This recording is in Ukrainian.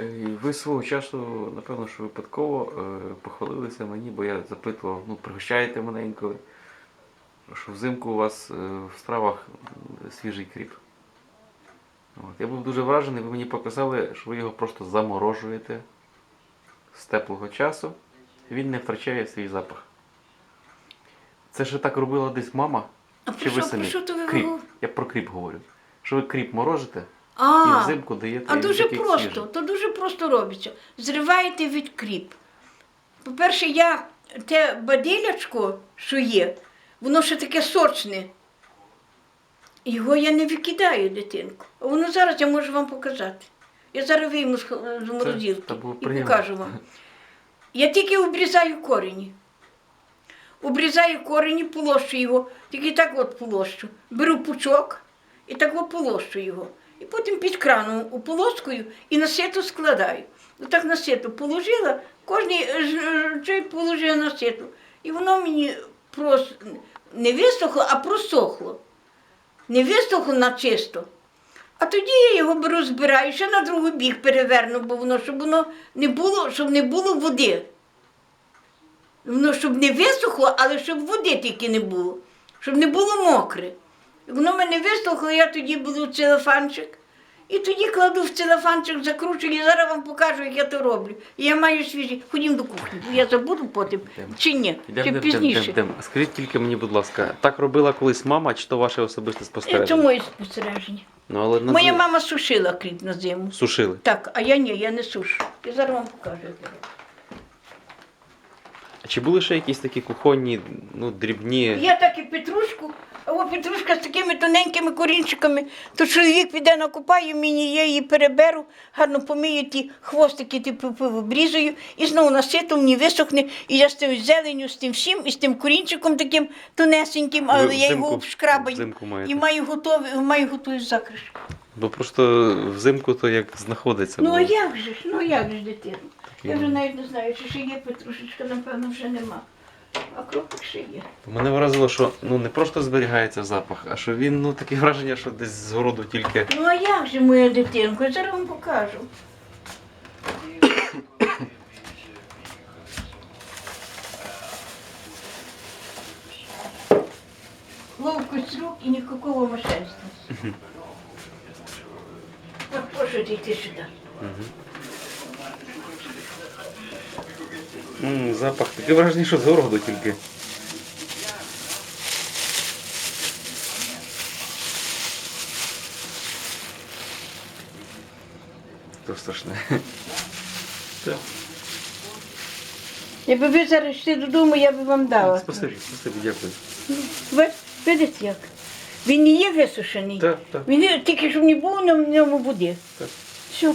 Е, Ви свого часу, напевно, що випадково е, похвалилися мені, бо я запитував, ну, пригощаєте мене інколи, що взимку у вас е, в стравах свіжий кріп. От. Я був дуже вражений, ви мені показали, що ви його просто заморожуєте з теплого часу, він не втрачає свій запах. Це ж так робила десь мама? А Чи ви самі? кріп. Я про кріп говорю. Що ви кріп морожите і А, взимку даєте. а дуже такий просто, свіжий. то дуже просто робиться. Зриваєте від кріп. По-перше, я те бадилячко, що є, воно ще таке сочне. Його я не викидаю, дитинку. А воно зараз я можу вам показати. Я зараз вийму з з морозилки було і приємно. покажу вам. Я тільки обрізаю корені. Обрізаю корені, полощу його, тільки так от полощу. Беру пучок і так от полощу його. І потім під краном уполоскую і на сито складаю. Отак на сито положила, кожний чай положила на сито. І воно мені прос... не висохло, а просохло. Не висохло на чисто. А тоді я його беру, збираю, ще на другий бік переверну, бо воно, щоб воно не було, щоб не було води. Воно щоб не висохло, але щоб води тільки не було, щоб не було мокре. Як воно мене висохло, я тоді беру целофанчик. І тоді кладу в целофанчик, закручую, і зараз вам покажу, як я то роблю. І я маю свіжі. Ходім до кухні, бо я забуду потім. Чи ні? Йдем, чи йдем, пізніше. йдем, йдем. Скажіть тільки мені, будь ласка, так робила колись мама, чи то ваше особисте Це спостереження? моє спостереження. Ну, але на Моя зим- мама сушила кріп на зиму. сушили. Так, а я ні, я не сушу. Я зараз вам покажу, як я роблю. А чи були ще якісь такі кухонні, ну, дрібні? Я так і петрушку, а о петрушка з такими тоненькими корінчиками, то чоловік піде накопає мені, я її переберу, гарно помию ті хвостики, ті обрізаю, і знову наситу мені висохне, і я з тим зеленю, з тим всім, і з тим корінчиком таким тонесеньким, але Ви я його обшкрабаю взимку маєте. і маю готові, маю готові закришку. Бо просто взимку то як знаходиться. Ну а як же ж, ну як же дитина? Я вже ну. навіть не знаю, чи ще є петрушечка, напевно, вже нема. А кропик ще є. Мене вразило, що ну не просто зберігається запах, а що він ну таке враження, що десь з городу тільки. Ну а як же моя дитинко? Я зараз вам покажу. Ловкость рук і ніякого мошенства. Прошу йти сюди. М, запах таке враження, що з городу тільки. То страшне. Так. Якби ви зараз йшли додому, я би вам дала. Спасибі, спасибі, дякую. Ви видите як? Він не є висушений. Так, так. Він є- тільки щоб не було на ньому води. Так. Все.